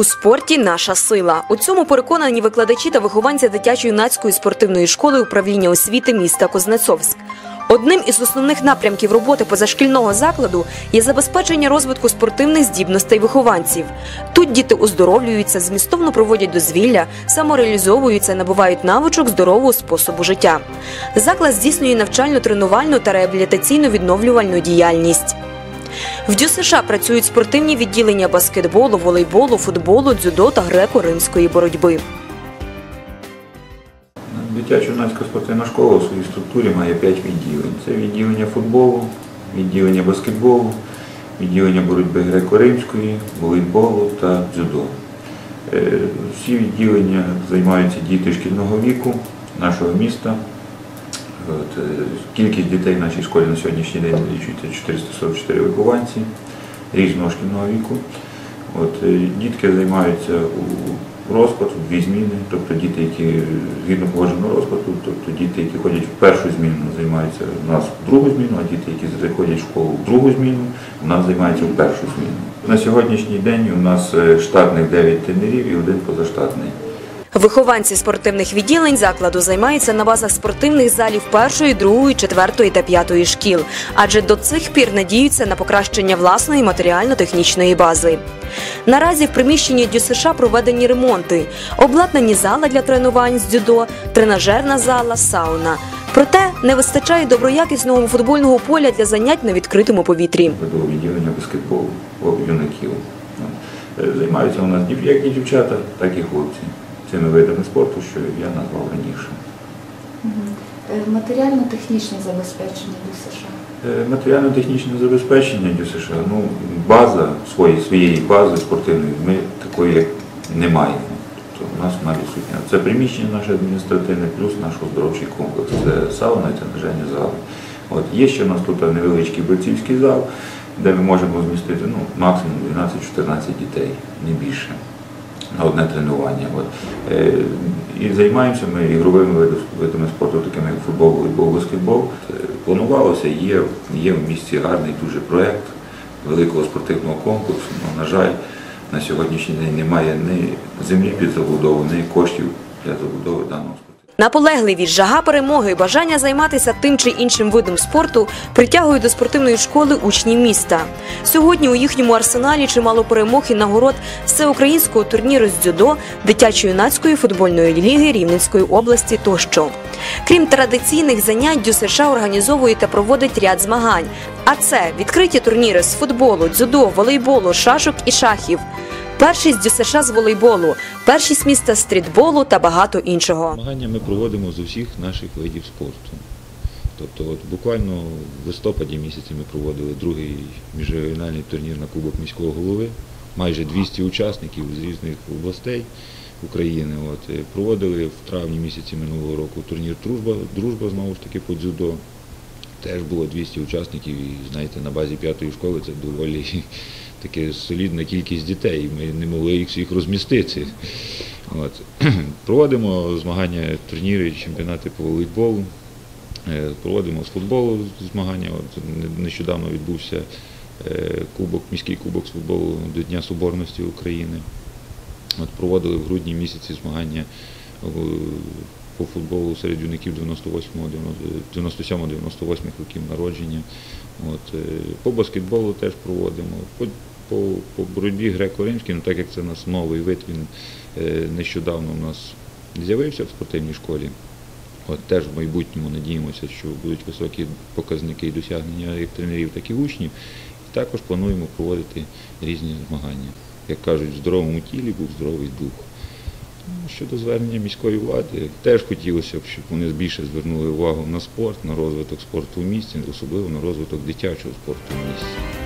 У спорті наша сила. У цьому переконані викладачі та вихованці дитячо-юнацької спортивної школи управління освіти міста Кознецовськ. Одним із основних напрямків роботи позашкільного закладу є забезпечення розвитку спортивних здібностей вихованців. Тут діти оздоровлюються, змістовно проводять дозвілля, самореалізовуються, набувають навичок здорового способу життя. Заклад здійснює навчально-тренувальну та реабілітаційно-відновлювальну діяльність. В ДЮСШ працюють спортивні відділення баскетболу, волейболу, футболу, дзюдо та греко-римської боротьби. Дитячо-юнацька спортивна школа у своїй структурі має 5 відділень. Це відділення футболу, відділення баскетболу, відділення боротьби греко-римської, волейболу та дзюдо. Е, Всі відділення займаються діти шкільного віку нашого міста. От, е, Кількість дітей в нашій школі на сьогоднішній день налічується 444 вихованці різного шкільного віку. От, е, дітки займаються у розклад, у дві зміни, тобто діти, які згідно положеного розкладу, тобто діти, які ходять в першу зміну, займаються у нас в другу зміну, а діти, які заходять в школу в другу зміну, у нас займаються в першу зміну. На сьогоднішній день у нас е, штатних 9 тренерів і один позаштатний. Вихованці спортивних відділень закладу займаються на базах спортивних залів першої, другої, четвертої та п'ятої шкіл, адже до цих пір надіються на покращення власної матеріально-технічної бази. Наразі в приміщенні ДЮСШ проведені ремонти, обладнані зала для тренувань з дзюдо, тренажерна зала, сауна. Проте не вистачає доброякісного футбольного поля для занять на відкритому повітрі. веду відділення баскетболу юнаків. Е, Займаються у нас як дівчата, так і хлопці цими видами спорту, що я назвав раніше. Е, Матеріально-технічне забезпечення ДЮСШ. Е, Матеріально-технічне забезпечення ДЮСШ, ну, база своєї, своєї бази спортивної ми такої як не маємо. Тобто у нас вона відсутня. Це приміщення наше адміністративне, плюс наш оздоровчий комплекс. Це сауна і тренажерні зали. От. Є ще у нас тут невеличкий борцівський зал, де ми можемо змістити ну, максимум 12-14 дітей, не більше. На одне тренування. От. Е, і займаємося ми ігровими видами спорту, такими як футбол, волейбол, баскетбол. Е, Планувалося, є, є в місті гарний дуже проєкт великого спортивного комплексу. але, на жаль, на сьогоднішній день немає ні землі під забудову, ні коштів для забудови даного спорту. Наполегливість, жага перемоги бажання займатися тим чи іншим видом спорту притягують до спортивної школи учнів міста. Сьогодні у їхньому арсеналі чимало перемог і нагород всеукраїнського турніру з дзюдо, дитячо-юнацької футбольної ліги Рівненської області тощо. Крім традиційних занять, ДЮСШ організовує та проводить ряд змагань. А це відкриті турніри з футболу, дзюдо, волейболу, шашок і шахів. Першість ДЮСШ з волейболу, першість міста стрітболу та багато іншого. Змагання ми проводимо з усіх наших видів спорту. Тобто, от буквально в листопаді місяці ми проводили другий міжрегіональний турнір на Кубок міського голови. Майже 200 учасників з різних областей України. От, е, проводили в травні місяці минулого року турнір Дружба, Дружба знову ж таки по дзюдо. Теж було 200 учасників, і знаєте, на базі п'ятої школи це доволі таке солідна кількість дітей. Ми не могли їх всіх розмістити. От. Проводимо змагання, турніри, чемпіонати по волейболу. Е, Проводимо з футболу змагання. От нещодавно відбувся е, кубок, міський кубок з футболу до Дня Соборності України. От проводили в грудні місяці змагання по футболу серед юнаків 97-98 років народження. От, е, по баскетболу теж проводимо. По, по, по боротьбі греко-римській, ну так як це у нас новий вид, він е, нещодавно у нас з'явився в спортивній школі. От теж в майбутньому надіємося, що будуть високі показники і досягнення як тренерів, так і учнів. І також плануємо проводити різні змагання. Як кажуть, в здоровому тілі був здоровий дух. Щодо звернення міської влади, теж хотілося б, щоб вони більше звернули увагу на спорт, на розвиток спорту в місті, особливо на розвиток дитячого спорту в місті.